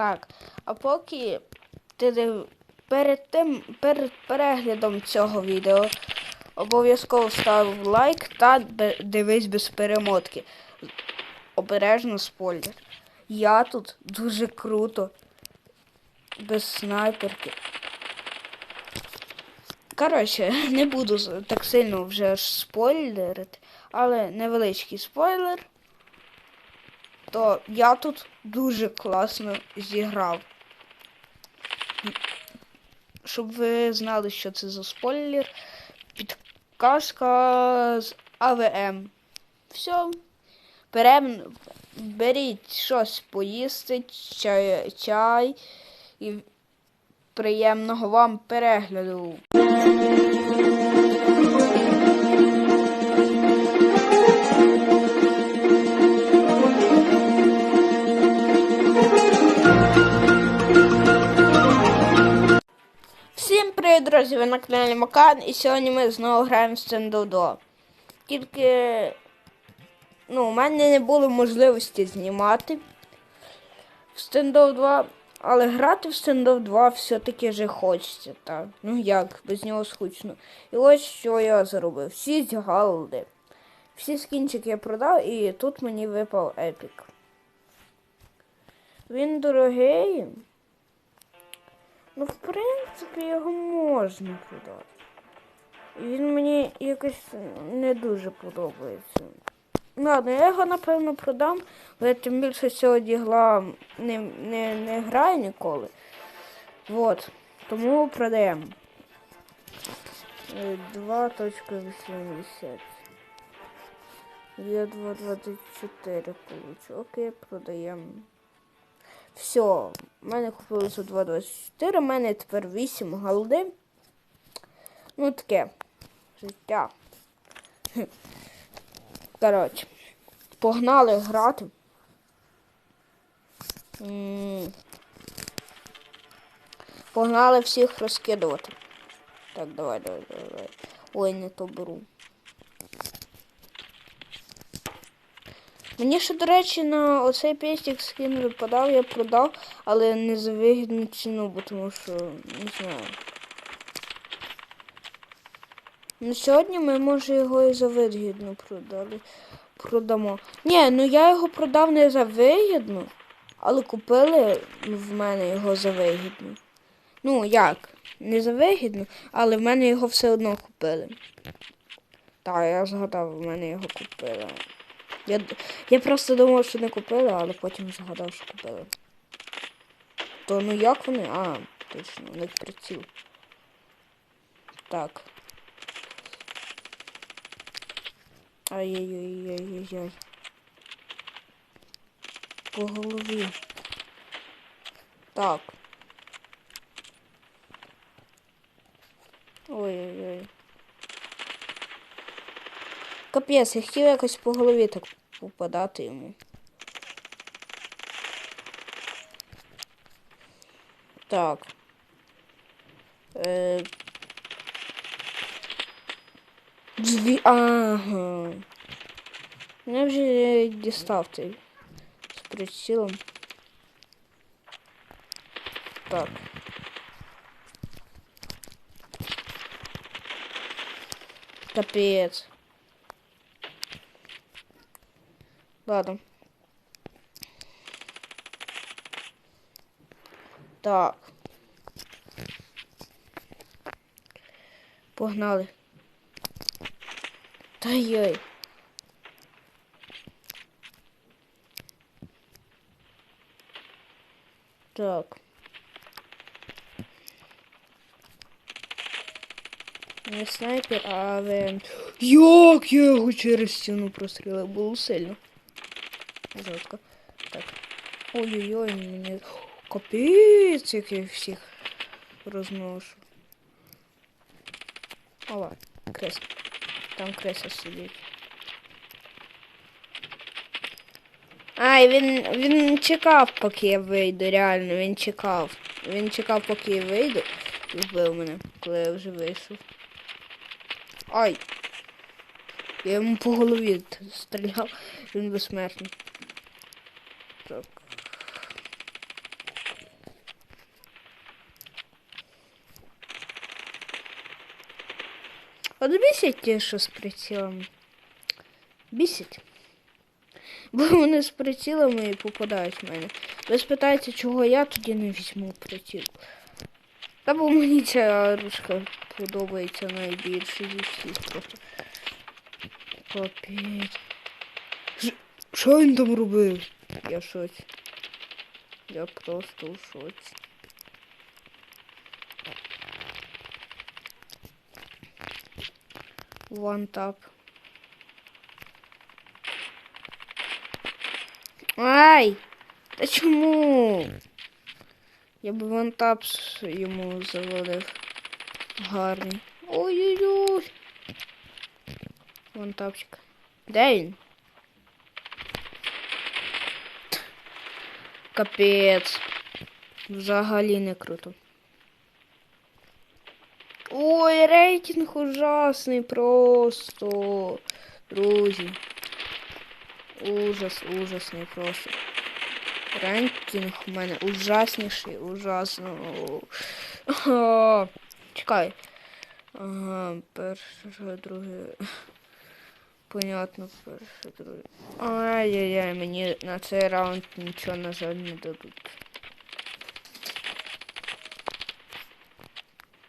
Так, а поки ти перед тим, перед переглядом цього відео обов'язково став лайк та дивись без перемотки. Обережно спойлер. Я тут дуже круто. Без снайперки. Коротше, не буду так сильно вже спойлерити, але невеличкий спойлер. То я тут дуже класно зіграв. Щоб ви знали, що це за спойлер. Підказка з АВМ. Все. Берем, беріть щось поїсти, чай, чай і приємного вам перегляду. Друзі! Ви на каналі Макан, і сьогодні ми знову граємо в 2. Тільки ну, у мене не було можливості знімати в Standoff 2, але грати в Standoff 2 все-таки вже хочеться, так. Ну як, без нього скучно. І ось що я зробив. 6 галди. Всі скінчики я продав, і тут мені випав епік. Він дорогий. Ну, в принципі, його можна продати. Він мені якось не дуже подобається. Ладно, я його напевно продам, я тим більше сьогодні гла не, не, не граю ніколи. Вот. Тому продаємо. Е, 2.80. Я 2.24 получу. Окей, продаємо. Все, в мене купилося 2,24, в мене тепер 8 голди. Ну таке. Життя. Коротше, погнали грати. Погнали всіх розкидувати. Так, давай, давай. давай. Ой, не то беру. Мені ще, до речі, на оцей пестик скін випадав, я продав, але не за вигідну ціну, бо тому що не знаю. Ну сьогодні ми, може, його і за вигідну продали. Продамо. Ні, ну я його продав не за вигідну, але купили в мене його за вигідну. Ну, як? Не за вигідну, але в мене його все одно купили. Так, я згадав, в мене його купили. Я, я просто думав, що не купили, але потім згадав, що купили. То ну як вони? А, точно, у них. Так. Ай-яй-яй-яй-яй. По голові. Так. Ой-ой-ой. Капець, я хотів якось по голові так попадати йому. Так. Е... Дві... Ага. Я вже дістав цей з прицілом. Так. Капець. Ладно. Так. Погнали. Та йой. Так. Не снайпер, а ВМ. Як я його через стіну прострілив, було сильно. Жорстко. Так. Ой-ой-ой, мені. Капець, я всіх розношу. Ова, крес. Там креса сидить. Ай, він, він чекав, поки я вийду, реально, він чекав. Він чекав, поки я вийду. І вбив мене, коли я вже вийшов. Ай! Я йому по голові стріляв, він безсмертний. Так. От бісять ті, що з прицілом. Бісять. Бо вони з прицілами і попадають в мене. Ви спитаєте, чого я тоді не візьму приціл. Та бо мені ця ручка подобається найбільше зі всіх просто. Капець. Що він там робив? Я в. Я просто в шоці. One tap. Ай! Та чому? Я б вантап йому завалив. Гарний. Ой-ой-ой. Вантапчик. Де він? Капець. Взагалі не круто. Ой, рейтинг ужасний просто. Друзі. Ужас, ужасний просто. Рейтинг у мене ужасніший, ужасно. Ага. Чекай. Ага, перше, друге. Понятно, перше, друге. Ай-яй-яй, мені на цей раунд нічого, на жаль, не дадуть.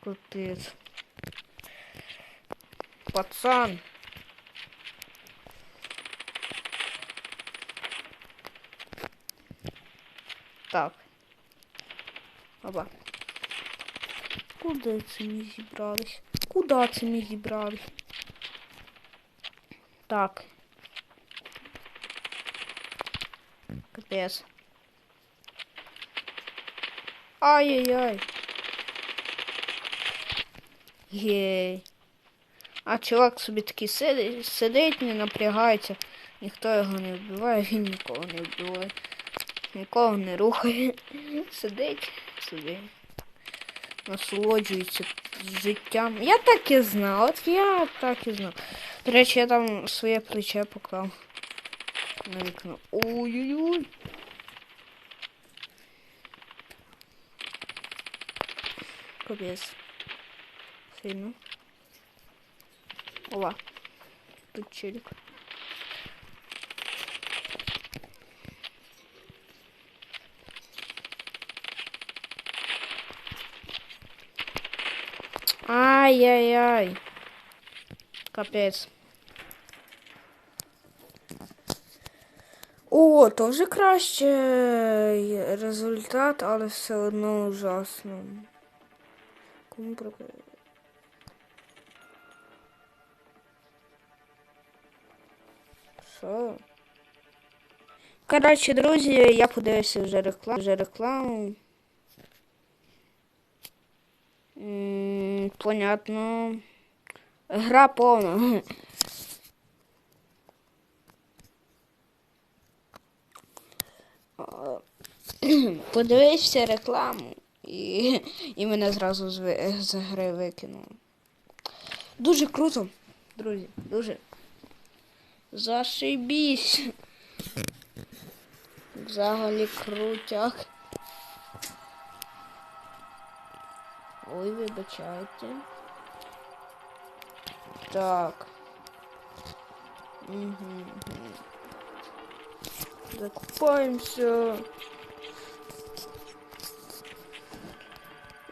Капець. Пацан. Так. Оба. Куди це ми зібрались? Куди це ми зібрались? Так. Капець. Ай-яй-яй. Єй. А чувак собі такий сидить, сидить, не напрягається. Ніхто його не вбиває, він нікого не вбиває. Нікого не рухає. Сидить собі. Насолоджується життям. Я так і знав, от я так і знав. До речі, я там своє плече поклав на вікно. Ой-ой-ой. Капець. Сильно. Ова. Тут челик. Ай-яй-яй. Капець. О, теж краще результат, але все одно ужасно. Кому прокатить? Коротше, друзі, я подивився вже рекламу. Вже рекламу. М, Понятно. Гра повна. Подивився рекламу і, і мене зразу з, з гри викинуло. Дуже круто, друзі, дуже. Зашибісь. Взагалі крутяк. Ой, вибачайте. Так. Угу. Закупаємося.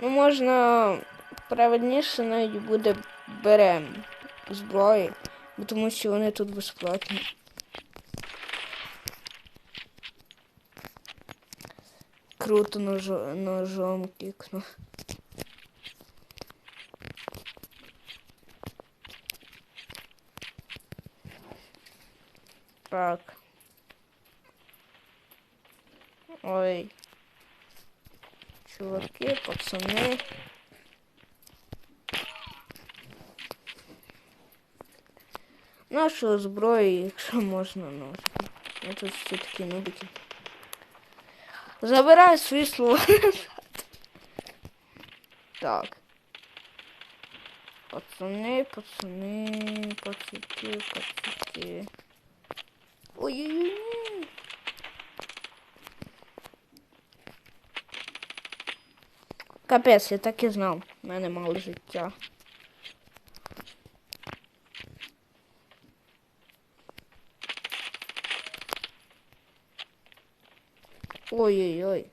Ну, можна правильніше навіть буде берем зброї, тому що вони тут безплатні. Круто ножо- ножом кікну. Так. Ой. Чуваки, пацани. Нашої зброї, якщо можна ножики. Я тут всі такі нубики. Забираю свої слова. так. Пацани, пацани, пацюки, пацюки. Ой-ой-ой. Капець, я так і знав. У мене мало життя. Ой-ой-ой.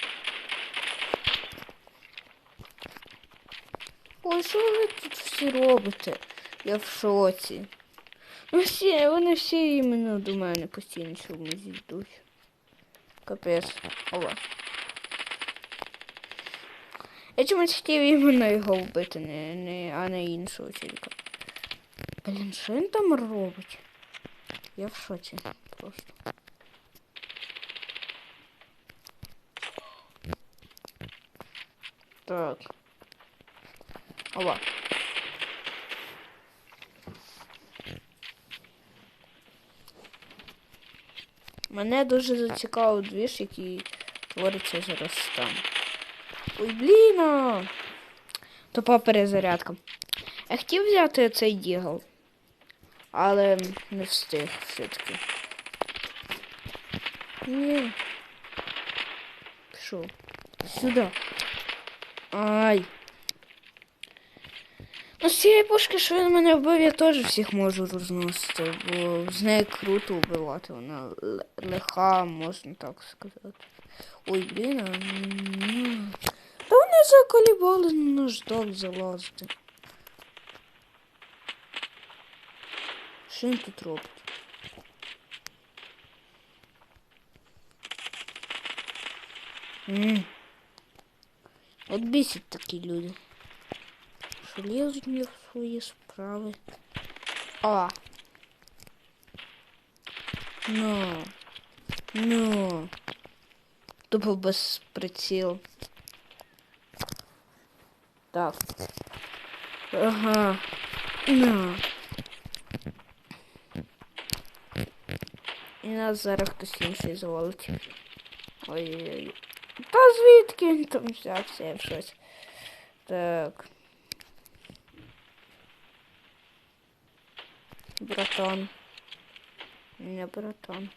Ой, що ви тут всі робите? Я в шоці. Ну всі, вони всі іменно до мене постійно чомусь йдуть. Капець. Ова. Я чомусь хотів іменно його вбити, не, не, а не іншого тільки. Блін, що він там робить? Я в шоці просто. Так. Ова. Мене дуже зацікавив двіж, який твориться зараз там. Ой, блін! Тупа перезарядка. Я хотів взяти цей дігл, але не встиг все-таки. Ні. Пішов. Сюди. Ай. Ну, з цієї пушки, що він мене вбив, я теж всіх можу розносити, бо з нею круто вбивати. Вона лиха, можна так сказати. Ой, блін, а... Та вони заколібали на наш дом залазити. Що він тут робить? М. От бісять такі люди. Що лізуть не в свої справи. А. Ну. Ну. Тупо без приціл. Так. Ага. Ну. І нас зараз хтось інший завалить. Ой-ой-ой. Та звідки він там взявся щось. Так. Братан. Не братан.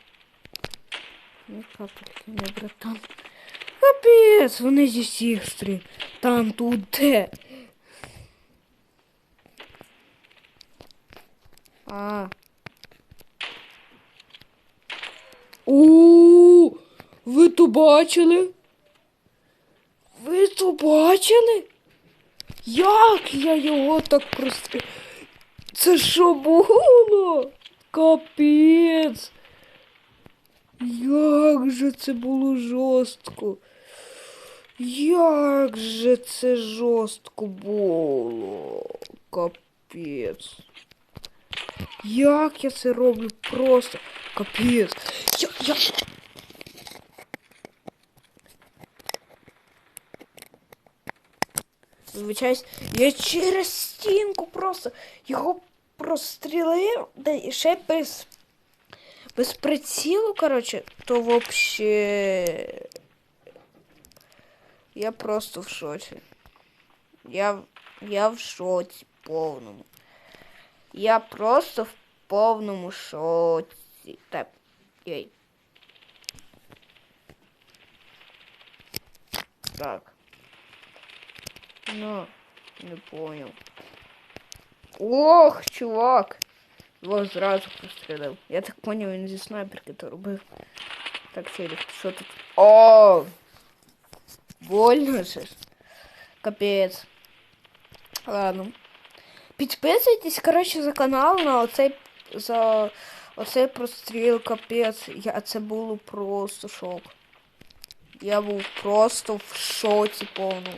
Не капельки, не братан. Капець, вони зі всіх. Там тут де. А. У, ви то бачили? Ви то бачили? Як я його так просто. Це що було? Капець. Як же це було жорстко? Як же це жорстко було? Капець. Як я це роблю просто? Капець. Я, я... Звичайсь, я через стінку просто його прострілив, да і ще без, без прицілу, коротше, то вообще. Я просто в шоці. Я, я в шоці повному. Я просто в повному шоці. Так, ей. Так. Ну, не понял. Ох, чувак! Його зразу пострілив. Я так поняв, він зі снайперки то робив. Так, Фелік, що тут? О! Больно же. ж. Капець. Ладно. Підписуйтесь, коротше, за канал на оцей за оцей простріл, капець. Я, це було просто шок. Я був просто в шоці повному.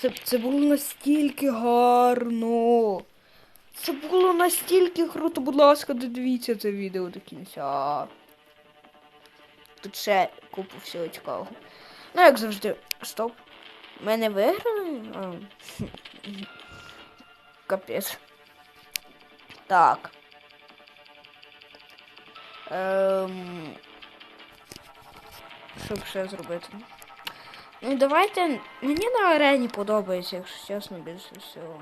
Це, це було настільки гарно. Це було настільки круто, будь ласка, додивіться це відео до кінця. Тут ще купу всього цікавого. Ну, як завжди. Стоп. Ми не виграли? Капець. Так. Ем... Що б ще зробити? Ну давайте. Мені на арені подобається, якщо чесно, більше всього.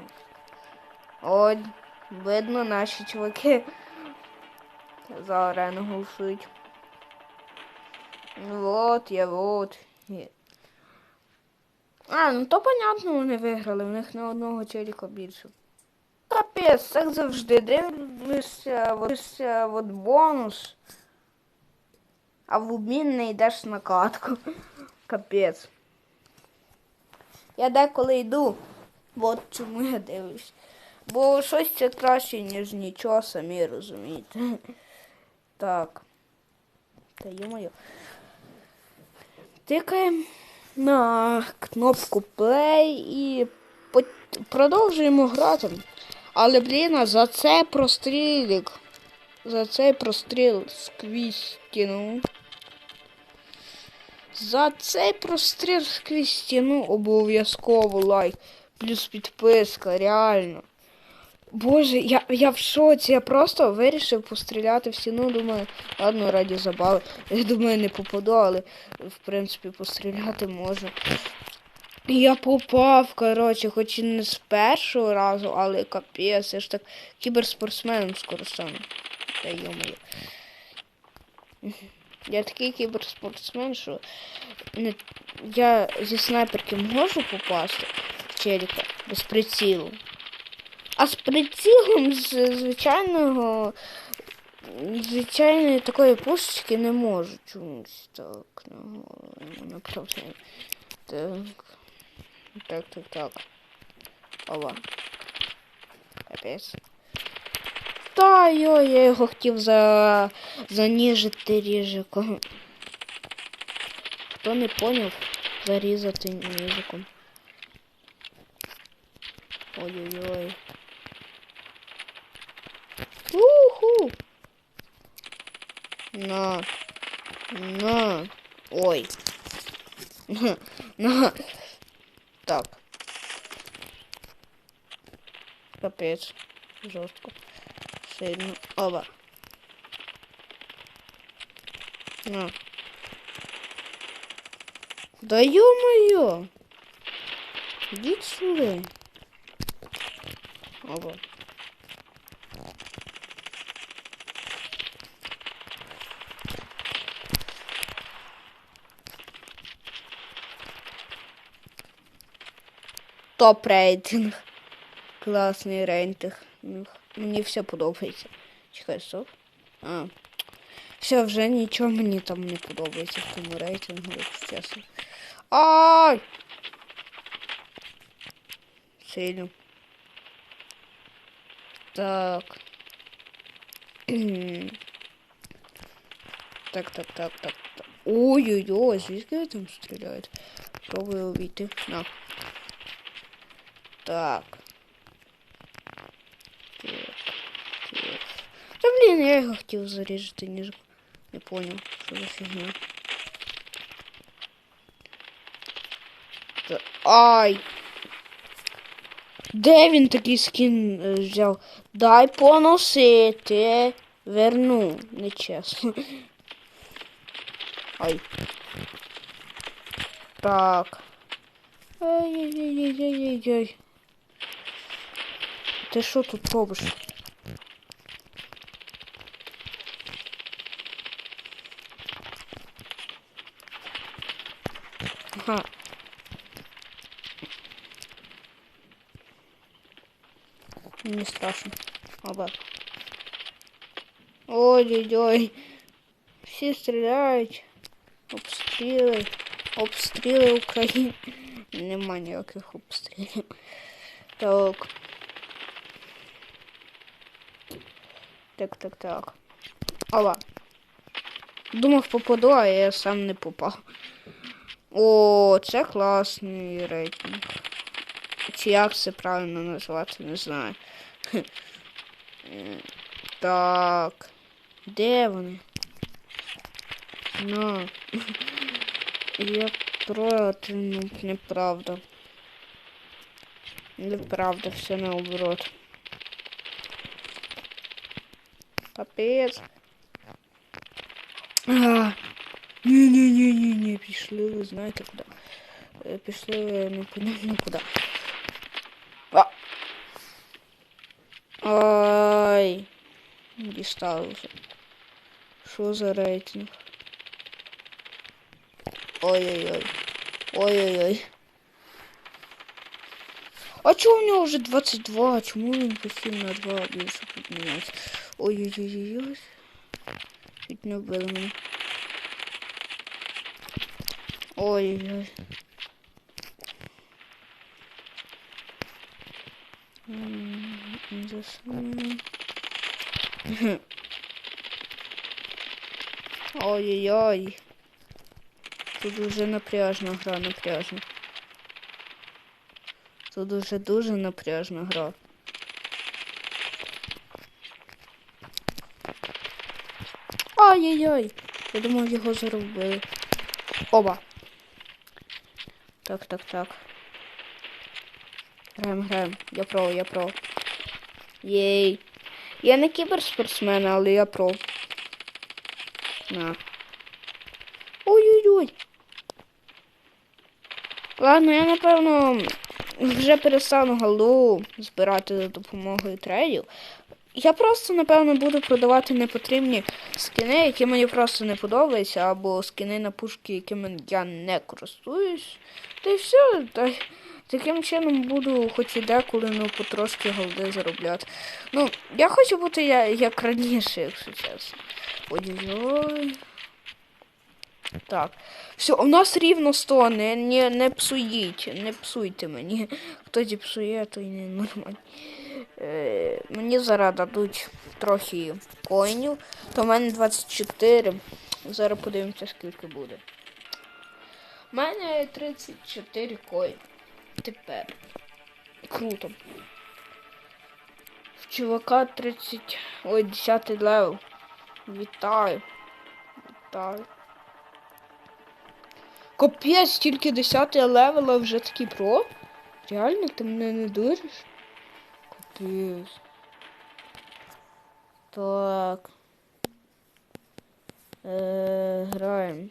От, видно, наші чуваки за арену голосують. Ну от, я от. Є. А, ну то понятно, вони виграли, у них на одного челіка більше. Капець, так завжди дивлюся, от, от бонус. а в обмін не йдеш на катку. Капець. Я деколи йду, от чому я дивлюсь. Бо щось це краще, ніж нічого, самі розумієте. Так. Та йо-моє. Тикаємо на кнопку play і продовжуємо грати. Але, блін, за це прострілік. За цей простріл сквізь стіну. За цей простріл сквізь стіну обов'язково лайк. Плюс підписка, реально. Боже, я, я в шоці. Я просто вирішив постріляти в стіну. Думаю, ладно, раді забави. Я думаю, не попаду, але в принципі постріляти можу. Я попав, коротше, хоч і не з першого разу, але капець, я ж так кіберспортсменом скоро стану. Та йомаю. Я такий кіберспортсмен, що не... я зі снайперки можу попасти в челіка без прицілу. А з прицілом з звичайного звичайної такої пушечки не можу чомусь так. Ну, направляю. Так. Так, так, так. Ова. Капець. Та йо, я його хотів за... заніжити ріжиком. Хто не поняв, зарізати ніжиком. Ой-ой-ой. Уху! На. На. Ой. На. На. Так. Капець. Жорстко. Сильно. Оба. На. Да ё-моё! Ідіть сюди. Оба. Топ рейтинг. Класний рейтинг. Ну, Мені все подобається. Чекай, стоп. А. Все, вже нічого мені там не подобається в тому рейтингу, якщо чесно. Ай! Сильно. Так. так, так, так, так, так. Ой-ой-ой, звідки ви там стріляють? Пробую увійти. На. Так. Так. Блін, я його хотів зарізати, ніж не понял, що за фігня. Ай! Де він такий скін е, взяв? Дай поносити. Верну, нечесно. Ай. Так. Ай-яй-яй-яй-яй-яй. Ти що тут робиш? Ага. Не страшно. Оба. Ой-ой-ой. Всі стріляють. Обстріли. Обстріли України. Нема ніяких обстрілів. Так. Так, так, так. Ала. Думав попаду, а я сам не попав. О, це класний рейтинг. Чи як це правильно назвати, не знаю. Так. Де вони? На. Я проти, ну, неправда. Неправда, все наоборот. Капець. Ні-ні-ні-ні-ні, пішли ви знаєте куди. Е, Пішли ви непонятно куди. А. Ай. Дістали вже. Що за рейтинг? Ой-ой-ой. Ой-ой-ой. А чого у нього вже 22? Чому він постійно на 2 більше піднімається? Ой-ой-ой-ой. Чуть не вбили мене. Ой-ой. Ой-ой-ой. Тут дуже напряжна гра, напряжна. Тут дуже дуже напряжна гра. Ай-яй-яй. Я думав, його заробили. Оба. Так, так, так. Граємо, граємо. Я про, я про. Єй. Я не кіберспортсмен, але я про. На. Ой-ой-ой. Ладно, я напевно вже перестану галу збирати за допомогою трейдів. Я просто, напевно, буду продавати непотрібні скини, які мені просто не подобаються, або скини на пушки, якими я не користуюсь. Та й все. Та, таким чином буду хоч і деколи, ну, потрошки голди заробляти. Ну, я хочу бути я, як раніше, якщо чесно. Ой-ой-ой. Так. Все, у нас рівно 100, не, не, не псуїть, не псуйте мені. Хто зіпсує, то й не нормально. Е, мені зараз дадуть трохи коїнів, то в мене 24. Зараз подивимося, скільки буде. У мене 34 коїни. Тепер. Круто. В чувака 30. Ой, 10 левел. Вітаю. Вітаю. Капець, тільки 10 левел, а вже такий про? Реально, ти мене не дуриш? Капець. Так. Е, граємо.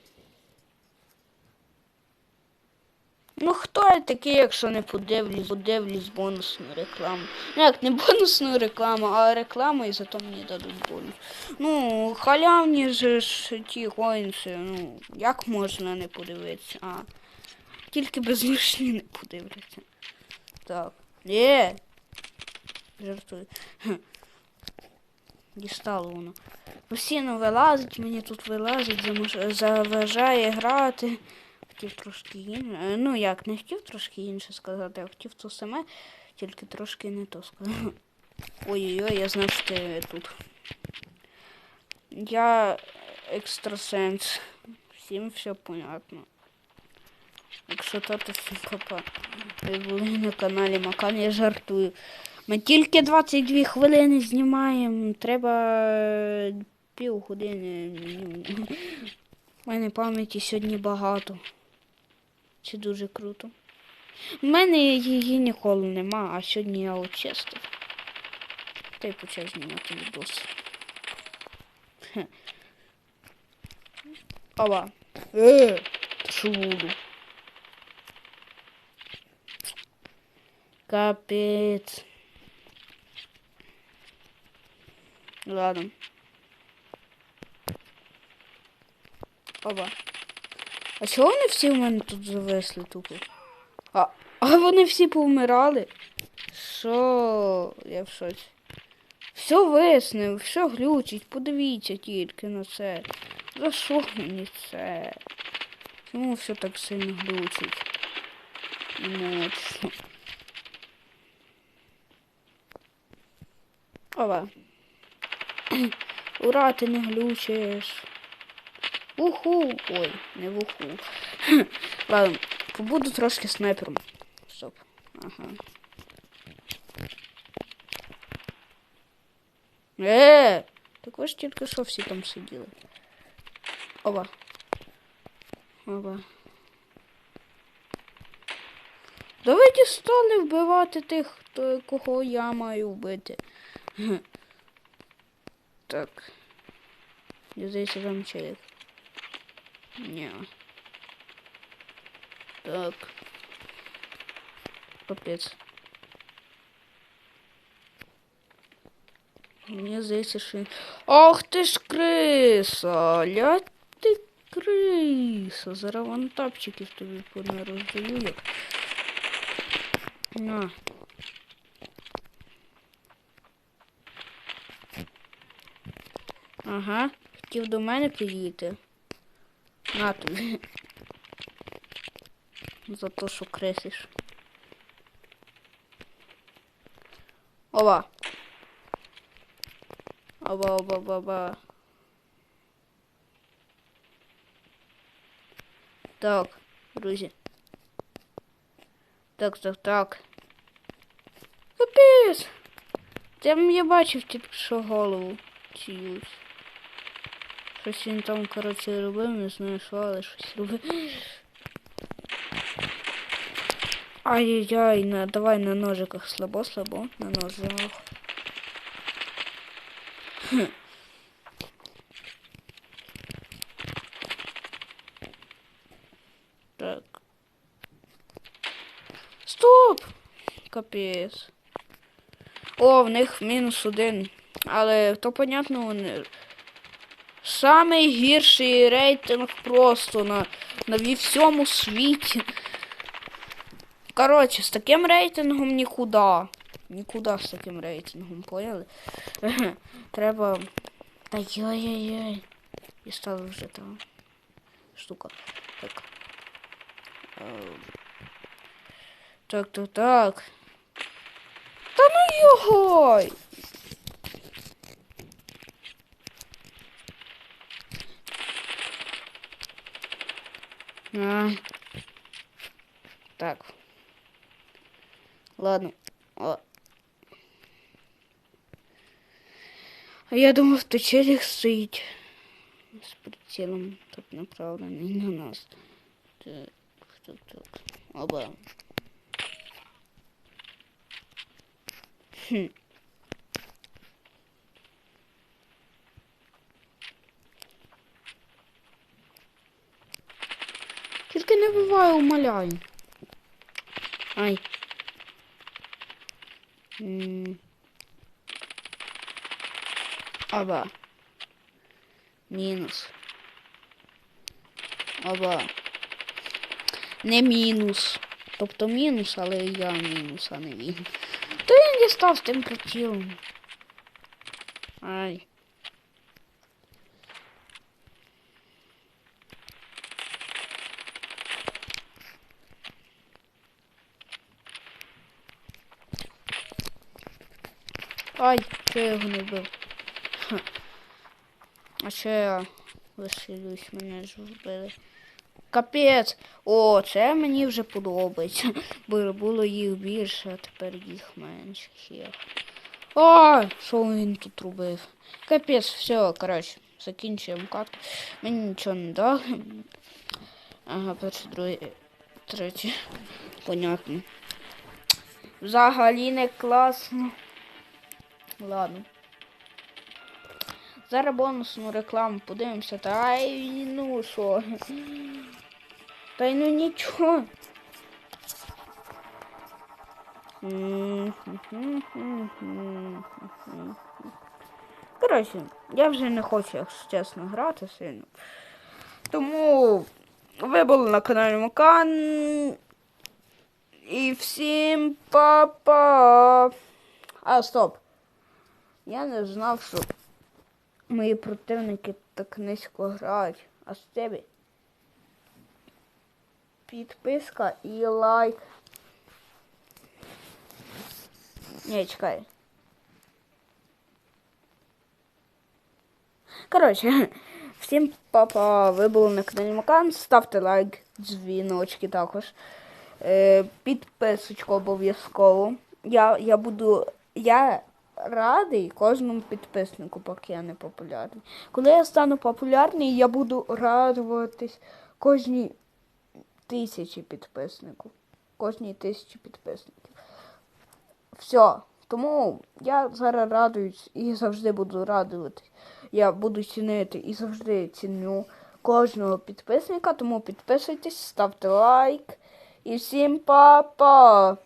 Ну хто я такий, якщо не подивлюсь, подивлюсь бонусну рекламу. Ну як не бонусну рекламу, а рекламу і зато мені дадуть бонус. Ну, халявні же ж ті коїнси, ну, як можна не подивитися, а. Тільки безмішні не подивляться. Так. Є. Жартую. Хм. Дістало воно. Постійно вилазить, мені тут вилазить, заважає грати. Хотів трошки інше. е, Ну як, не хотів трошки інше сказати, а хотів то саме, тільки трошки не то сказав. Ой-ой-ой, я знав, що ти тут. Я екстрасенс. Всім все понятно. Якщо то, то всім папа. Ви були на каналі Макан, я жартую. Ми тільки 22 хвилини знімаємо. Треба е, півгодини. Ну, У мене пам'яті сьогодні багато. Це дуже круто. У мене її ніколи нема, а сьогодні я очистив. Та й почав знімати відос. Ова. Е, шулу. Капець. Ладно. Оба. А чого вони всі в мене тут зависли тупо? А, а вони всі повмирали? Що? Я в шоці. Все виснив, все глючить, подивіться тільки на це. За що мені це? Чому все так сильно глючить? Моцно. Ова. Ура, ти не глючиш. Уху. Ой, не в уху. Ладно, побуду трошки снайпером. Стоп. Ага. Е, так ви ж тільки що всі там сиділи. Оба. Оба. Давайте стали вбивати тих, хто, кого я маю вбити. Ге. Так. Я здається, там челик. Ні. Так. Капець. Мені здається, що... Ах ти ж криса! Ля ти криса! Зараз вон тапчиків тобі не роздаю як. На. Ага, хотів до мене підійти. На тобі. за те, що кресиш. Ова. Оба, оба, оба, оба. Так, друзі. Так, так, так. Капець! Там я бачив тільки що голову чиюсь. Щось він там, коротше, робив, не знаю що, але щось робив. Ай-яй-яй, на, давай на ножиках слабо-слабо, на ножиках. Так. Стоп! Капець. О, в них мінус один. Але то понятно, вони. Самий гірший рейтинг просто на, на всьому світі. Коротше, з таким рейтингом нікуди. Нікуди з таким рейтингом, поняли? Треба. Та йой-йой-йой. І стала вже там штука. Так. Ем. Так, так, так. Та ну його! А. Так. Ладно. О. А я думав, то челик стоїть з прицілом тут направлений на нас. Так, так, так. Оба. Хм. Не буває, умоляю. Ай. Оба. Мінус. Оба. Не мінус. Тобто мінус, але я мінус, а не він. То він дістав з тим прицілом. Ай. Ай, що я його не вбив. А що я веселюсь, мене ж вбили. Капець! О, це мені вже подобається. Бо було їх більше, а тепер їх менше. О, що він тут робив? Капець, все, коротше, закінчуємо катку. Мені нічого не дали. Ага, перше, друге, третє. Понятно. Взагалі не класно. Ладно. Зараз бонусну рекламу подивимося. Та й ну що. Та й ну нічого. Коротше, я вже не хочу, якщо чесно, грати сильно. Тому ви були на каналі Макан. І всім па-па. А, стоп. Я не знав, що мої противники так низько грають. А з тебе підписка і лайк. Ні, чекай. Коротше, всім папа, ви були на каналі Макан. Ставте лайк, дзвіночки також. Е, підписочку обов'язково. Я, я буду. Я радий кожному підписнику, поки я не популярний. Коли я стану популярний, я буду радуватись кожній тисячі підписників. Кожній тисячі підписників. Все. Тому я зараз радуюсь і завжди буду радуватись. Я буду цінити і завжди ціню кожного підписника. Тому підписуйтесь, ставте лайк. І всім па-па!